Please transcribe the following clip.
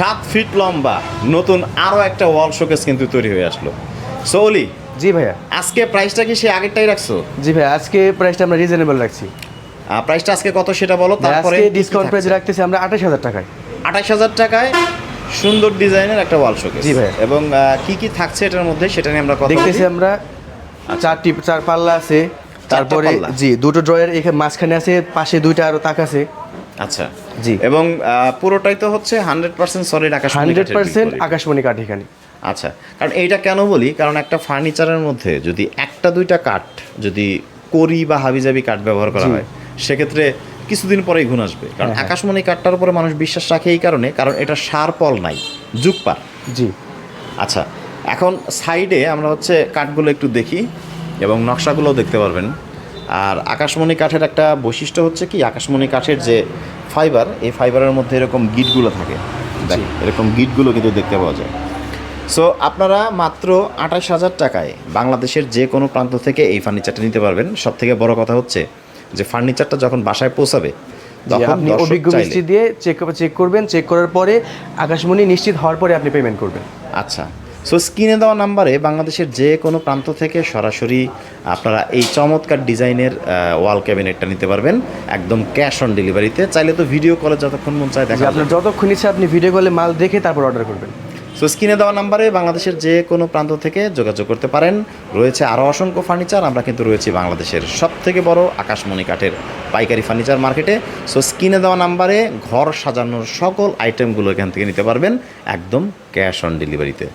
সাত ফিট লম্বা নতুন আরও একটা ওয়াল শোকেস কিন্তু তৈরি হয়ে আসলো। সৌলি জি ভাইয়া। আজকে প্রাইসটা কি সে আগেরটাই রাখছো? জি ভাইয়া আজকে প্রাইসটা আমরা রিজনেবল রাখছি। আহ, প্রাইসটা আজকে কত সেটা বলো? তারপরে ডিসকাউন্ট প্রাইস রাখতেছি আমরা আঠাশ হাজার টাকায়। আঠাশ হাজার টাকায় সুন্দর ডিজাইনের একটা ওয়াল শোকেস জি ভাই। এবং কি কি থাকছে এটার মধ্যে সেটা নিয়ে আমরা কথা দেখতেছি আমরা চারটি চার পাল্লা আছে। তারপরে জি দুটো ড্রয়ের এখানে মাঝখানে আছে পাশে দুইটা আরও তাক আছে। আচ্ছা। জি। এবং পুরোটাই তো হচ্ছে হান্ড্রেড পার্সেন্ট সলিড আকাশ হান্ড্রেড পার্সেন্ট আকাশমণি কাঠ এখানে। আচ্ছা কারণ এইটা কেন বলি? কারণ একটা ফার্নিচারের মধ্যে যদি একটা দুইটা কাঠ যদি করি বা হাবিজাবি কাঠ ব্যবহার করা হয় সেক্ষেত্রে কিছুদিন পরেই ঘুণ আসবে। কারণ হ্যাঁ, হ্যাঁ। আকাশমণি কাঠটার উপরে মানুষ বিশ্বাস রাখে এই কারণে কারণ এটা সার পল নাই যুগপার। জি। আচ্ছা এখন সাইডে আমরা হচ্ছে কাঠগুলো একটু দেখি এবং নকশাগুলোও দেখতে পারবেন। আর আকাশমণি কাঠের একটা বৈশিষ্ট্য হচ্ছে কি আকাশমণি কাঠের যে ফাইবার এই ফাইবারের মধ্যে এরকম গিটগুলো থাকে। এরকম গিটগুলো কিন্তু দেখতে পাওয়া যায়। সো আপনারা মাত্র আঠাশ হাজার টাকায় বাংলাদেশের যে কোনো প্রান্ত থেকে এই ফার্নিচারটা নিতে পারবেন। সব থেকে বড় কথা হচ্ছে যে ফার্নিচারটা যখন বাসায় পৌঁছাবে আপনি অভিজ্ঞ মিস্ত্রি দিয়ে চেক চেক করবেন চেক করার পরে আকাশমণি নিশ্চিত হওয়ার পরে আপনি পেমেন্ট করবেন। আচ্ছা। সো স্ক্রিনে দেওয়া নাম্বারে বাংলাদেশের যে কোনো প্রান্ত থেকে সরাসরি আপনারা এই চমৎকার ডিজাইনের ওয়াল ক্যাবিনেটটা নিতে পারবেন। একদম ক্যাশ অন ডেলিভারিতে চাইলে তো ভিডিও কলে যতক্ষণ মন চায় দেখা আপনার যতক্ষণ ইচ্ছা আপনি ভিডিও কলে মাল দেখে তারপর অর্ডার করবেন। সো স্ক্রিনে দেওয়া নাম্বারে বাংলাদেশের যে কোনো প্রান্ত থেকে যোগাযোগ করতে পারেন। রয়েছে আরও অসংখ্য ফার্নিচার আমরা কিন্তু রয়েছি বাংলাদেশের সব থেকে বড় আকাশমণি কাঠের পাইকারি ফার্নিচার মার্কেটে সো স্ক্রিনে দেওয়া নাম্বারে ঘর সাজানোর সকল আইটেমগুলো এখান থেকে নিতে পারবেন। একদম ক্যাশ অন ডেলিভারিতে